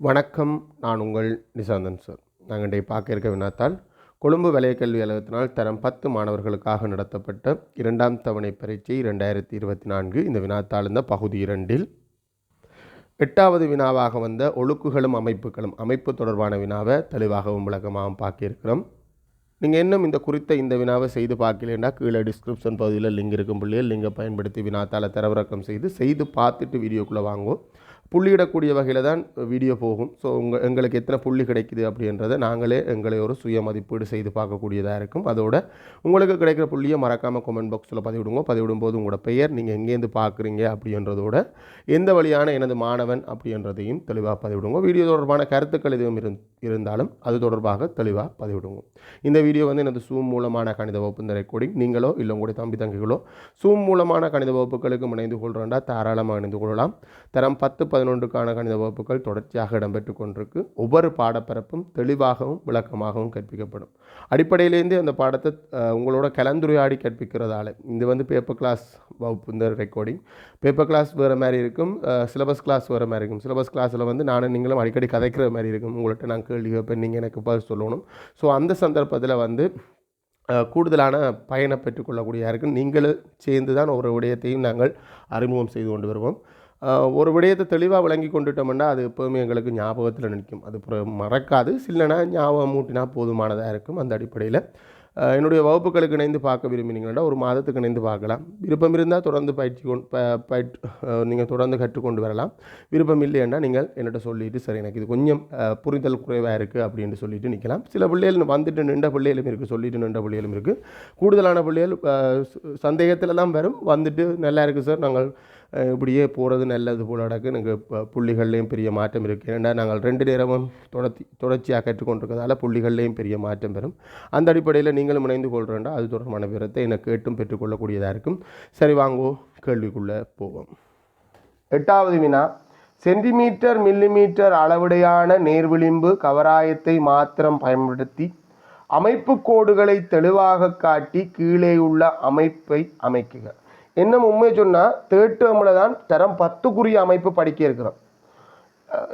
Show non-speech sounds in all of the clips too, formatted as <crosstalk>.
வணக்கம். நான் உங்கள் நிசாந்தன் சார். நாங்கள் இன்றைய பார்க்க இருக்க வினாத்தால் கொழும்பு வலயக்கல்வி அலுவலகத்தினால் தரம் பத்து மாணவர்களுக்காக நடத்தப்பட்ட இரண்டாம் தவணை பரீட்சை ரெண்டாயிரத்தி இருபத்தி நான்கு. இந்த வினாத்தாள் இந்த பகுதி இரண்டில் எட்டாவது வினாவாக வந்த ஒழுக்குகளும் அமைப்புகளும் அமைப்பு தொடர்பான வினாவை தெளிவாகவும் விளக்கமாகவும் பார்க்கியிருக்கிறோம் நீங்கள் இன்னும் இந்த குறித்த இந்த வினாவை செய்து பார்க்கலன்னா கீழே டிஸ்கிரிப்ஷன் பகுதியில் லிங்க் இருக்கும் பிள்ளைகள் லிங்கை பயன்படுத்தி வினாத்தால் தரவிறக்கம் செய்து செய்து பார்த்துட்டு வீடியோக்குள்ளே வாங்குவோம். புள்ளியிடக்கூடிய வகையில் தான் வீடியோ போகும். ஸோ உங்கள் எங்களுக்கு எத்தனை புள்ளி கிடைக்குது அப்படின்றத நாங்களே எங்களை ஒரு சுய மதிப்பீடு செய்து பார்க்கக்கூடியதாக இருக்கும். அதோட உங்களுக்கு கிடைக்கிற புள்ளியை மறக்காமல் கமெண்ட் பாக்ஸில் பதிவிடுங்க. பதிவிடும்போது உங்களோட பெயர் நீங்கள் எங்கேருந்து பார்க்குறீங்க அப்படின்றதோட எந்த வழியான எனது மாணவன் அப்படின்றதையும் தெளிவாக பதிவிடுங்க. வீடியோ தொடர்பான கருத்துக்கள் எதுவும் இருந்தாலும் அது தொடர்பாக தெளிவாக பதிவிடுங்க. இந்த வீடியோ வந்து எனது சூம் மூலமான கணித வகுப்பு இந்த ரெக்கார்டிங் நீங்களோ இல்லை உங்களுடைய தம்பி தங்கிகளோ சூம் மூலமான கணித வகுப்புகளுக்கு இணைந்து கொள்கிறோண்டா தாராளமாக இணைந்து கொள்ளலாம். தரம் பத்து பதினொன்றுக்கான கணித வகுப்புகள் தொடர்ச்சியாக இடம்பெற்று கொண்டிருக்கு. ஒவ்வொரு பாடப்பரப்பும் தெளிவாகவும் விளக்கமாகவும் கற்பிக்கப்படும். அடிப்படையிலேருந்து அந்த பாடத்தை உங்களோட கலந்துரையாடி கற்பிக்கிறதால இது வந்து பேப்பர் கிளாஸ் வகுப்பு இந்த ரெக்கார்டிங் பேப்பர் கிளாஸ் வேறு மாதிரி இருக்கும் சிலபஸ் கிளாஸ் வேறு மாதிரி இருக்கும். சிலபஸ் கிளாஸில் வந்து நானும் நீங்களும் அடிக்கடி கதைக்கிற மாதிரி இருக்கும். உங்கள்கிட்ட நான் கேள்வி கேட்பேன் நீங்கள் எனக்கு பதில் சொல்லணும். ஸோ அந்த சந்தர்ப்பத்தில் வந்து கூடுதலான பயனை பெற்றுக்கொள்ளக்கூடிய இருக்கு நீங்களும் சேர்ந்து தான் ஒரு விடயத்தையும் நாங்கள் அறிமுகம் செய்து கொண்டு வருவோம். ஒரு விடயத்தை தெளிவாக விளங்கி கொண்டுட்டோம்னா அது எப்போவுமே எங்களுக்கு ஞாபகத்தில் நிற்கும். அது மறக்காது. சில்லனா ஞாபகம் மூட்டினா போதுமானதாக இருக்கும் அந்த அடிப்படையில். என்னுடைய வகுப்புகளுக்கு இணைந்து பார்க்க விரும்பினீங்கன்னா ஒரு மாதத்துக்கு இணைந்து பார்க்கலாம். விருப்பம் இருந்தால் தொடர்ந்து பயிற்சி கொண்டு ப நீங்கள் தொடர்ந்து கற்றுக்கொண்டு வரலாம். விருப்பம் இல்லைன்னா நீங்கள் என்னட்ட சொல்லிட்டு சரி எனக்கு இது கொஞ்சம் புரிதல் குறைவாக இருக்குது அப்படின்ட்டு சொல்லிட்டு நிற்கலாம் சில பிள்ளைகள் வந்துட்டு நின்ற பிள்ளைகளும் இருக்குது சொல்லிட்டு நின்ற பிள்ளைகளும் இருக்குது கூடுதலான பிள்ளைகள் சந்தேகத்தில் தான் வரும். வந்துட்டு நல்லா இருக்குது சார் நாங்கள் இப்படியே போகிறது நல்லது போல் நடக்கு எனக்கு இப்போ புள்ளிகள்லேயும் பெரிய மாற்றம் இருக்குது ஏன்னா நாங்கள் ரெண்டு நேரமும் தொடர்ச்சி தொடர்ச்சியாக கற்றுக்கொண்டிருக்கிறதால புள்ளிகள்லேயும் பெரிய மாற்றம் பெறும். அந்த அடிப்படையில் நீங்களும் இணைந்து கொள்கிறேன்டா அது தொடர்பான விவரத்தை எனக்கு கேட்டும் பெற்றுக்கொள்ளக்கூடியதாக இருக்கும். சரி வாங்கோ கேள்விக்குள்ளே போவோம். எட்டாவது வினா. சென்டிமீட்டர் மில்லிமீட்டர் அளவுடையான நேர்விளிம்பு கவராயத்தை மாத்திரம் பயன்படுத்தி அமைப்பு கோடுகளை தெளிவாக காட்டி கீழே உள்ள அமைப்பை அமைக்குக. என்ன உண்மையை சொன்னால் தேர்ட் டேர்மில் தான் தரம் பத்துக்குரிய அமைப்பு படிக்க இருக்கிறோம்.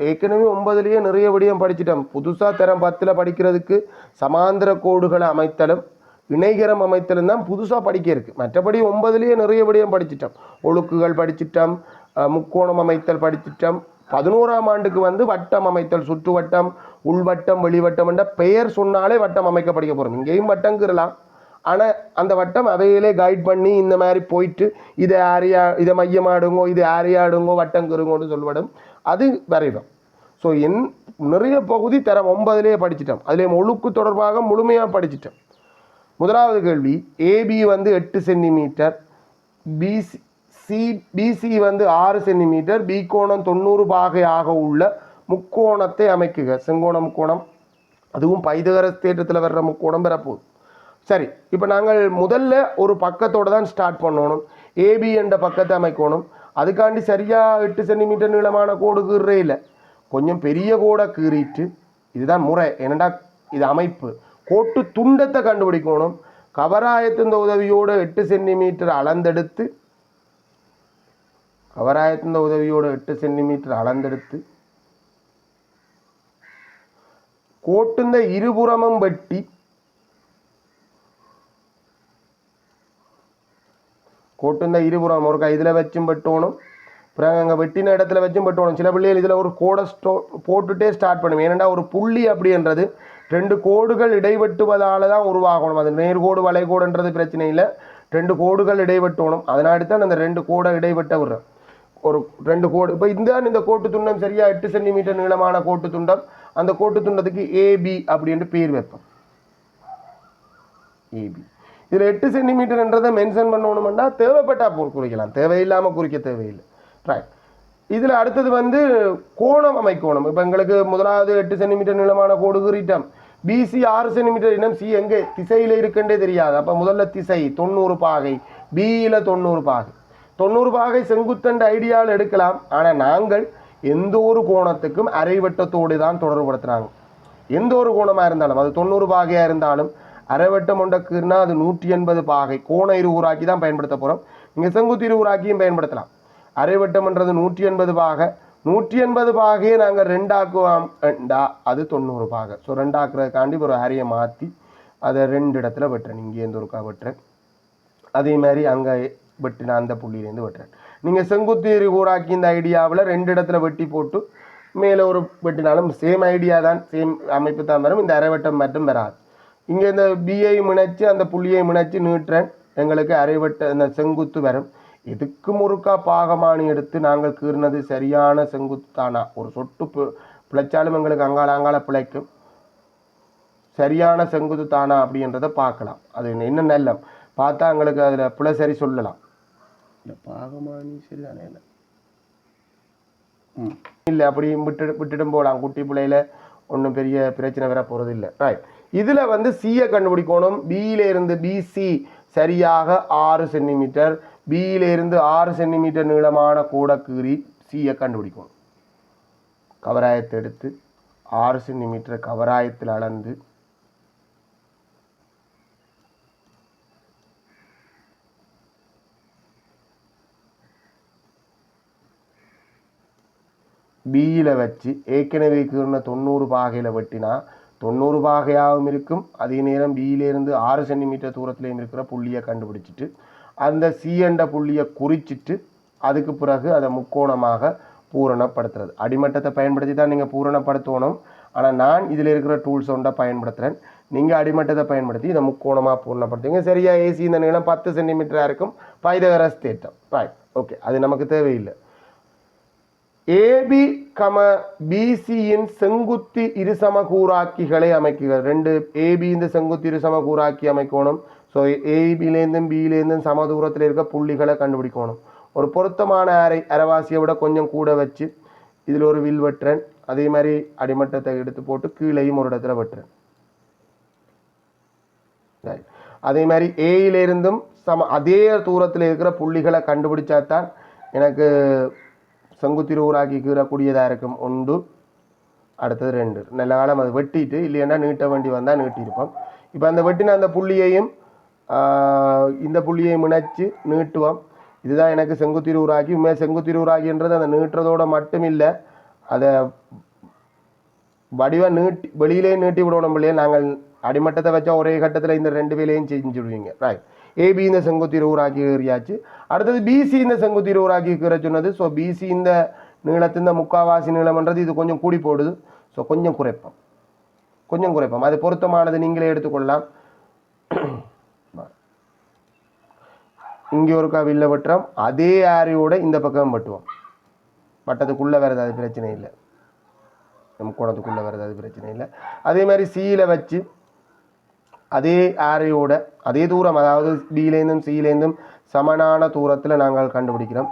ஏற்கனவே ஒன்பதுலேயே நிறைய விடயம் படிச்சிட்டோம். புதுசாக தரம் பத்தில் படிக்கிறதுக்கு சமாந்திர கோடுகளை அமைத்தலும் இணைகரம் அமைத்தலும் தான் புதுசாக படிக்க இருக்கு. மற்றபடி ஒன்பதுலேயே நிறைய விடயம் படிச்சிட்டோம். ஒழுக்குகள் படிச்சிட்டோம் முக்கோணம் அமைத்தல் படிச்சிட்டோம். பதினோராம் ஆண்டுக்கு வந்து வட்டம் அமைத்தல் சுற்றுவட்டம் உள்வட்டம் வெளிவட்டம் என்ற பெயர் சொன்னாலே வட்டம் அமைக்க படிக்க போகிறோம் இங்கேயும் வட்டங்கிறலாம். ஆனால் அந்த வட்டம் அவையிலே கைட் பண்ணி இந்த மாதிரி போயிட்டு இதை ஆரியா இதை மையமாடுங்கோ இது ஆரியாடுங்கோ வட்டங்குருங்கோன்னு சொல்லுவடும் அது வரைவோம் ஸோ என் நிறைய பகுதி தரம் ஒன்பதுலேயே படிச்சிட்டோம் அதிலே ஒழுக்கு தொடர்பாக முழுமையாக படிச்சிட்டோம் முதலாவது கேள்வி ஏபி வந்து எட்டு சென்டிமீட்டர் பிசி சி பிசி வந்து ஆறு சென்டிமீட்டர் பி கோணம் தொண்ணூறு பாகையாக உள்ள முக்கோணத்தை அமைக்குக. செங்கோண முக்கோணம் அதுவும் பைதகர தேற்றத்தில் வர்ற முக்கோணம் பெறப்போகுது சரி இப்போ நாங்கள் முதல்ல ஒரு பக்கத்தோடு தான் ஸ்டார்ட் பண்ணணும் ஏபி என்ற பக்கத்தை அமைக்கணும். அதுக்காண்டி சரியாக எட்டு சென்டிமீட்டர் நீளமான கோடு கீறே இல்லை. கொஞ்சம் பெரிய கோடை கீறிட்டு இதுதான் முறை. என்னடா இது அமைப்பு? கோட்டு துண்டத்தை கண்டுபிடிக்கணும். கவராயத்தின் உதவியோடு எட்டு சென்டிமீட்டர் அளந்தெடுத்து கவராயத்தின் உதவியோடு எட்டு சென்டிமீட்டர் அளந்தெடுத்து கோட்டுந்த இருபுறமும் வெட்டி கோட்டுந்த இருபுறம் ஒரு இதில் வச்சும் வெட்டணும் அப்புறம் அங்கே வெட்டின இடத்துல வச்சும் வெட்டணும் சில பிள்ளைகள் இதில் ஒரு கோடை ஸ்டோ போட்டுகிட்டே ஸ்டார்ட் பண்ணுவேன் ஏனெண்டா ஒரு புள்ளி அப்படின்றது ரெண்டு கோடுகள் இடைவெட்டுவதால் தான் உருவாகணும் அது நேர்கோடு வளைகோடுன்றது பிரச்சனை இல்லை ரெண்டு கோடுகள் இடைவெட்டணும் அதனாடி தான் அந்த ரெண்டு கோடை இடைவெட்ட விடுறேன் ஒரு ரெண்டு கோடு இப்போ இந்த இந்த கோட்டு துண்டம் சரியா எட்டு சென்டிமீட்டர் நீளமான கோட்டு துண்டம் அந்த கோட்டு துண்டத்துக்கு ஏபி அப்படின்ட்டு பேர் வைப்போம் ஏபி இதில் எட்டு சென்டிமீட்டர்ன்றதை மென்ஷன் பண்ணணும்னா தேவைப்பட்டா குறிக்கலாம். தேவையில்லாமல் குறிக்க தேவையில்லை. ரைட் இதில் அடுத்தது வந்து கோணம் அமைக்கோணம். இப்போ எங்களுக்கு முதலாவது எட்டு சென்டிமீட்டர் நீளமான கோடு குறிட்டம். பிசி ஆறு சென்டிமீட்டர் இனம் சி எங்கே? திசையில் இருக்குன்றே தெரியாது. அப்போ முதல்ல திசை தொண்ணூறு பாகை. பியில் தொண்ணூறு பாகை. தொண்ணூறு பாகை செங்குத்தண்ட ஐடியாவில் எடுக்கலாம். ஆனால் நாங்கள் எந்த ஒரு கோணத்துக்கும் அரைவட்டத்தோடு தான் தொடர்புபடுத்துகிறாங்க எந்த ஒரு கோணமாக இருந்தாலும் அது தொண்ணூறு பாகையாக இருந்தாலும் அரைவட்டம் ஒன்றக்குன்னா அது நூற்றி எண்பது பாகை. கோண இருவுராக்கி தான் பயன்படுத்த போகிறோம் நீங்கள் செங்குத்து இருவுராக்கியும் பயன்படுத்தலாம். அரைவட்டம்ன்றது நூற்றி எண்பது பாகை. நூற்றி எண்பது பாகையை நாங்கள் ரெண்டாக்குவோம். ரெண்டா அது தொண்ணூறு பாகை. ஸோ ரெண்டாக்குறதுக்காண்டி ஒரு அறையை மாற்றி அதை ரெண்டு இடத்துல வெட்டுறேன். இங்கேருந்து ஒருக்கா வெட்டுறேன். அதே மாதிரி அங்கே வெட்டின அந்த புள்ளியிலேருந்து வெட்டுறேன். நீங்கள் செங்குத்தீரி ஊராக்கி இந்த ஐடியாவில் ரெண்டு இடத்துல வெட்டி போட்டு மேலே ஒரு வெட்டினாலும் சேம் ஐடியா தான் சேம் அமைப்பு தான் வரும். இந்த அரைவட்டம் மட்டும் வராது. இங்கே இந்த பிஐ முனைச்சு அந்த புள்ளியை முனைச்சு நீட்டுறேன். எங்களுக்கு அரைவட்ட இந்த செங்குத்து வரும். எதுக்கு முறுக்கா பாகமானி எடுத்து நாங்கள் கீறினது சரியான செங்குத்து தானா ஒரு சொட்டு பிழைச்சாலும் எங்களுக்கு அங்கால அங்கால பிழைக்கும். சரியான செங்குத்து தானா அப்படின்றத பார்க்கலாம். அது என்ன நல்லம்? பார்த்தா எங்களுக்கு அதில் பிழை சரி சொல்லலாம். இல்லை பாகமானி சரிதானே இல்லை. ம். இல்லை அப்படி விட்டு விட்டுடும் போகலாம். குட்டி பிள்ளையில ஒன்றும் பெரிய பிரச்சனை வர போகிறது இல்லை ரைட் இதில் வந்து சியை கண்டுபிடிக்கணும். பியிலேருந்து பிசி சரியாக ஆறு சென்டிமீட்டர். பியிலேருந்து ஆறு சென்டிமீட்டர் நீளமான கூடக்கீறி கீறி சியை கண்டுபிடிக்கணும். கவராயத்தை எடுத்து ஆறு சென்டிமீட்டர் கவராயத்தில் அளந்து பியில் வச்சு ஏற்கனவே கீறின தொண்ணூறு பாகையில் வெட்டினா தொண்ணூறு பாகையாகவும் இருக்கும். அதே நேரம் பியிலேருந்து ஆறு சென்டிமீட்டர் தூரத்துலேயும் இருக்கிற புள்ளியை கண்டுபிடிச்சிட்டு அந்த சி புள்ளியை குறிச்சிட்டு அதுக்கு பிறகு அதை முக்கோணமாக பூரணப்படுத்துறது. அடிமட்டத்தை பயன்படுத்தி தான் நீங்கள் பூரணப்படுத்தணும். ஆனால் நான் இதில் இருக்கிற டூல்ஸ் ஒன்றை பயன்படுத்துகிறேன் நீங்கள் அடிமட்டத்தை பயன்படுத்தி இதை முக்கோணமாக பூரணப்படுத்துங்க சரியாக ஏசி இந்த நீளம் பத்து சென்டிமீட்டராக இருக்கும். பைதகரஸ் தேட்டம் பாய் ஓகே அது நமக்கு தேவையில்லை. ஏபி கம பிசியின் செங்குத்தி இருசம கூராக்கிகளை அமைக்குகள் ரெண்டு ஏபி இந்த செங்குத்தி இருசம கூராக்கி அமைக்கணும் ஸோ ஏபிலேருந்தும் பியிலேருந்தும் சம தூரத்தில் இருக்க புள்ளிகளை கண்டுபிடிக்கணும். ஒரு பொருத்தமான அரை அரைவாசியை விட கொஞ்சம் கூட வச்சு இதில் ஒரு வில் வெட்டுறேன். அதே மாதிரி அடிமட்டத்தை எடுத்து போட்டு கீழேயும் ஒரு இடத்துல வெட்டுறேன். அதே மாதிரி ஏயிலிருந்தும் சம அதே தூரத்தில் இருக்கிற புள்ளிகளை கண்டுபிடிச்சா தான் எனக்கு செங்குத்திரு ஊராக்கி கீறக்கூடியதாக இருக்கும் ஒன்று அடுத்தது ரெண்டு. நல்ல காலம் அது வெட்டிட்டு இல்லைன்னா நீட்ட வேண்டி வந்தால் நீட்டியிருப்போம். இப்போ அந்த வெட்டின அந்த புள்ளியையும் இந்த புள்ளியையும் இணைச்சு நீட்டுவோம். இதுதான் எனக்கு செங்குத்திரு ஊராக்கி உண்மையாக செங்குத்திரு ஊராக்கின்றது அந்த நீட்டுறதோடு மட்டும் இல்லை அதை வடிவா நீட்டி வெளியிலேயே நீட்டி விடணும் இல்லையா? நாங்கள் அடிமட்டத்தை வச்சா ஒரே கட்டத்தில் இந்த ரெண்டு வேலையும் செஞ்சுடுவீங்க. ரைட் ஏபி இந்த செங்குத்தி ஊராக்கி ஏறியாச்சு. அடுத்தது பிசி இந்த செங்குத்தி ஊராக்கி கீற சொன்னது. ஸோ பிசி இந்த நீளத்தின் முக்காவாசி நீளம்ன்றது இது கொஞ்சம் கூடி போடுது. ஸோ கொஞ்சம் குறைப்போம். கொஞ்சம் குறைப்போம். அது பொருத்தமானது நீங்களே எடுத்துக்கொள்ளலாம். <clears throat> இங்கே ஒருக்கா வில்ல வெட்டுறோம். அதே ஆரியோட இந்த பக்கம் வெட்டுவோம். வட்டத்துக்குள்ளே வேறு ஏதாவது பிரச்சனை இல்லை. நம்ம குணத்துக்குள்ளே வேறு ஏதாவது பிரச்சனை இல்லை. அதே மாதிரி சியில் வச்சு அதே ஆரையோட அதே தூரம் அதாவது பியிலேருந்தும் சியிலேருந்தும் சமனான தூரத்தில் நாங்கள் கண்டுபிடிக்கிறோம்.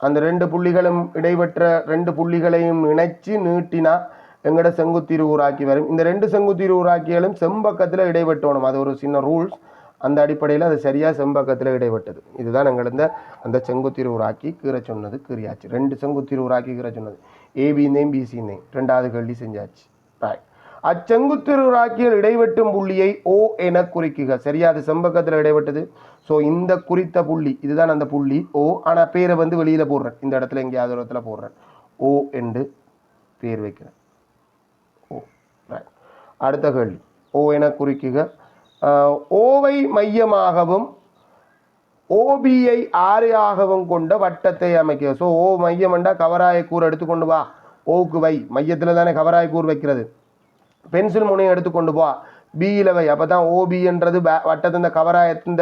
அந்த ரெண்டு புள்ளிகளும் இடைவெற்ற ரெண்டு புள்ளிகளையும் இணைச்சு நீட்டினா எங்கட செங்குத்திரு ஊராக்கி வரும். இந்த ரெண்டு செங்குத்திரு ஊராக்கிகளும் செம்பக்கத்தில் இடைவெட்டணும் அது ஒரு சின்ன ரூல்ஸ் அந்த அடிப்படையில் அது சரியாக செம்பக்கத்தில் இடைப்பட்டது. இதுதான் நாங்கள் இந்த அந்த செங்குத்திரு உராக்கி கீரை சொன்னது கீறியாச்சு ரெண்டு செங்குத்திரு ஊராக்கி கீரை சொன்னது. ஏபி நேம் பிசி நேம் ரெண்டாவது கல்வி செஞ்சாச்சு. ரைட் அச்செங்குத்திரு ஊராக்கியில் இடைவெட்டும் புள்ளியை ஓ என குறிக்குக. சரியா அது செம்பக்கத்தில் இடைவெட்டது ஸோ இந்த குறித்த புள்ளி இதுதான் அந்த புள்ளி ஓ ஆனால் பேரை வந்து வெளியில் போடுறேன். இந்த இடத்துல எங்கேயாவது இடத்துல போடுறேன். ஓ என்று பேர் வைக்கிறேன். ஓ ரைட் அடுத்த கேள்வி. ஓ என குறிக்குக. ஓவை மையமாகவும் ஓபியை ஆறையாகவும் கொண்ட வட்டத்தை அமைக்க. ஸோ ஓ மையம்ண்டா கவராய கூர் எடுத்துக்கொண்டு வா. ஓவுக்கு வை. மையத்தில் தானே கவராய வைக்கிறது. பென்சில் முனையை எடுத்துக்கொண்டு வா. பியில் வை. அப்போ தான் ஓபின்றது வட்டத்தின் இந்த கவராயத்தின்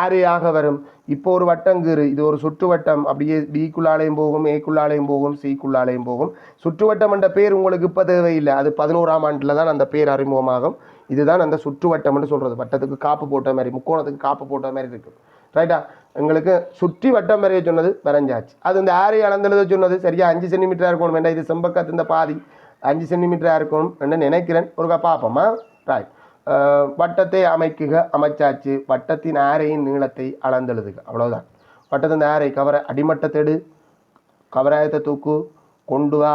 ஆறையாக வரும். இப்போ ஒரு வட்டங்கீறு இது ஒரு சுற்று வட்டம். அப்படியே பிக்குள்ளாலையும் போகும் ஏக்குள்ளாலையும் போகும் சிக்குள்ளாலையும் போகும். சுற்றுவட்டம் என்ற பேர் உங்களுக்கு இப்போ தேவையில்லை. அது பதினோராம் ஆண்டில் தான் அந்த பேர் அறிமுகமாகும். இதுதான் அந்த சுற்றுவட்டம்னு சொல்கிறது வட்டத்துக்கு காப்பு போட்ட மாதிரி முக்கோணத்துக்கு காப்பு போட்ட மாதிரி இருக்குது ரைட்டா எங்களுக்கு சுற்றி வட்டம் வரைய சொன்னது வரைஞ்சாச்சு. அது இந்த ஆரை அளந்தெழுத சொன்னது. சரியா? அஞ்சு சென்டிமீட்டராக இருக்கணும் வேண்டாம் இது செம்பக்கத்து இந்த பாதி. அஞ்சு சென்டிமீட்டராக இருக்கணும் என்று நினைக்கிறேன். ஒருக்கா பார்ப்போமா? ரைட் வட்டத்தை அமைக்குக அமைச்சாச்சு. வட்டத்தின் ஆரையின் நீளத்தை அளந்தெழுதுக. அவ்வளோதான் வட்டத்தின் ஆரை கவரை அடிமட்டத்தெடு. கவராயத்தை தூக்கு. கொண்டு வா.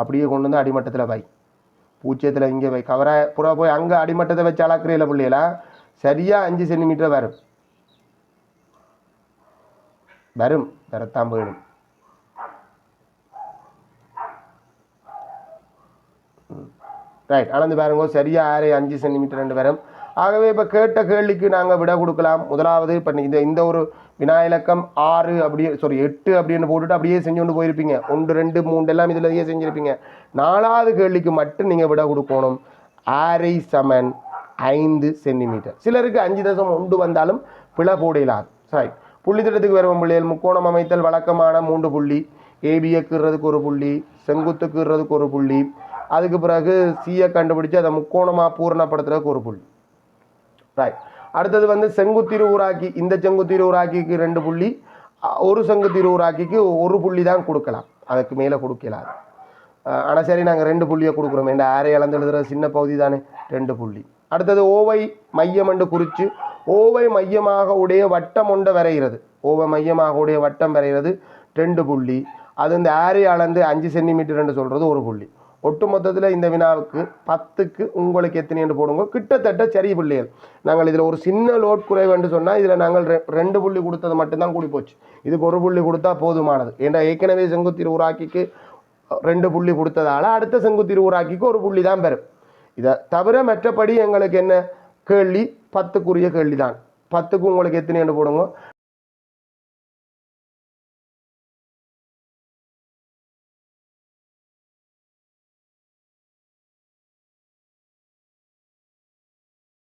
அப்படியே கொண்டு வந்து அடிமட்டத்தில் வை. பூச்சியத்தில் இங்கே போய் கவரை புறா போய் அங்கே அடிமட்டத்தை வச்சு அளக்குறீல பிள்ளைகளா சரியாக அஞ்சு சென்டிமீட்டர் வரும். வரும். வரத்தான் போயிடும் ரைட் அளந்து பாருங்க. சரியாக ஆறு அஞ்சு சென்டிமீட்டர் ரெண்டு வரும். ஆகவே இப்போ கேட்ட கேள்விக்கு நாங்கள் விட கொடுக்கலாம். முதலாவது இப்போ இந்த இந்த ஒரு வினா இலக்கம் ஆறு அப்படியே சாரி எட்டு அப்படின்னு போட்டுட்டு அப்படியே செஞ்சு கொண்டு போயிருப்பீங்க. ஒன்று ரெண்டு மூன்று எல்லாம் இதுலயே செஞ்சுருப்பீங்க. நாலாவது கேள்விக்கு மட்டும் நீங்கள் விட கொடுக்கணும். ஆரை சமன் ஐந்து சென்டிமீட்டர். சிலருக்கு அஞ்சு தசம் ஒன்று வந்தாலும் பிழை போடலாது. சரி புள்ளி திட்டத்துக்கு வரும் பிள்ளைகள். முக்கோணம் அமைத்தல் வழக்கமான மூன்று புள்ளி. ஏபியை கீறதுக்கு ஒரு புள்ளி. செங்குத்து கீறதுக்கு ஒரு புள்ளி. அதுக்கு பிறகு சியை கண்டுபிடிச்சு அதை முக்கோணமாக பூரணப்படுத்துறதுக்கு ஒரு புள்ளி. ரைட் அடுத்தது வந்து செங்குத்திரு ஊராக்கி இந்த செங்குத்திரு ஊராக்கிக்கு ரெண்டு புள்ளி ஒரு செங்குத்திரு ஊராக்கிக்கு ஒரு புள்ளி தான் கொடுக்கலாம். அதுக்கு மேலே கொடுக்கலாது. ஆனால் சரி நாங்கள் ரெண்டு புள்ளியை கொடுக்குறோம். இந்த ஆரை இழந்து எழுதுகிற சின்ன பகுதி தானே? ரெண்டு புள்ளி. அடுத்தது ஓவை மையம் என்று குறித்து ஓவை மையமாக உடைய வட்டம் ஒன்றை வரைகிறது. ஓவை மையமாக உடைய வட்டம் வரைகிறது ரெண்டு புள்ளி. அது இந்த ஆரை அளந்து அஞ்சு சென்டிமீட்டர் என்று சொல்கிறது ஒரு புள்ளி. ஒட்டு மொத்தத்தில் இந்த வினாவுக்கு பத்துக்கு உங்களுக்கு எத்தனை என்று போடுங்க. கிட்டத்தட்ட சரி பிள்ளைகள். நாங்கள் இதில் ஒரு சின்ன லோட் குறைவுன்னு சொன்னால் இதில் நாங்கள் ரெ- ரெண்டு புள்ளி கொடுத்தது மட்டும்தான் கூடி போச்சு. இதுக்கு ஒரு புள்ளி கொடுத்தா போதுமானது. ஏன்னா ஏற்கனவே செங்குத்திரு ஊராக்கிக்கு ரெண்டு புள்ளி கொடுத்ததால் அடுத்த செங்குத்திரு ஊராக்கிக்கு ஒரு புள்ளி தான் பெறும். இதை தவிர மற்றபடி எங்களுக்கு என்ன? கேள்வி பத்துக்குரிய கேள்வி தான் பத்துக்கு உங்களுக்கு எத்தனை என்று போடுங்க.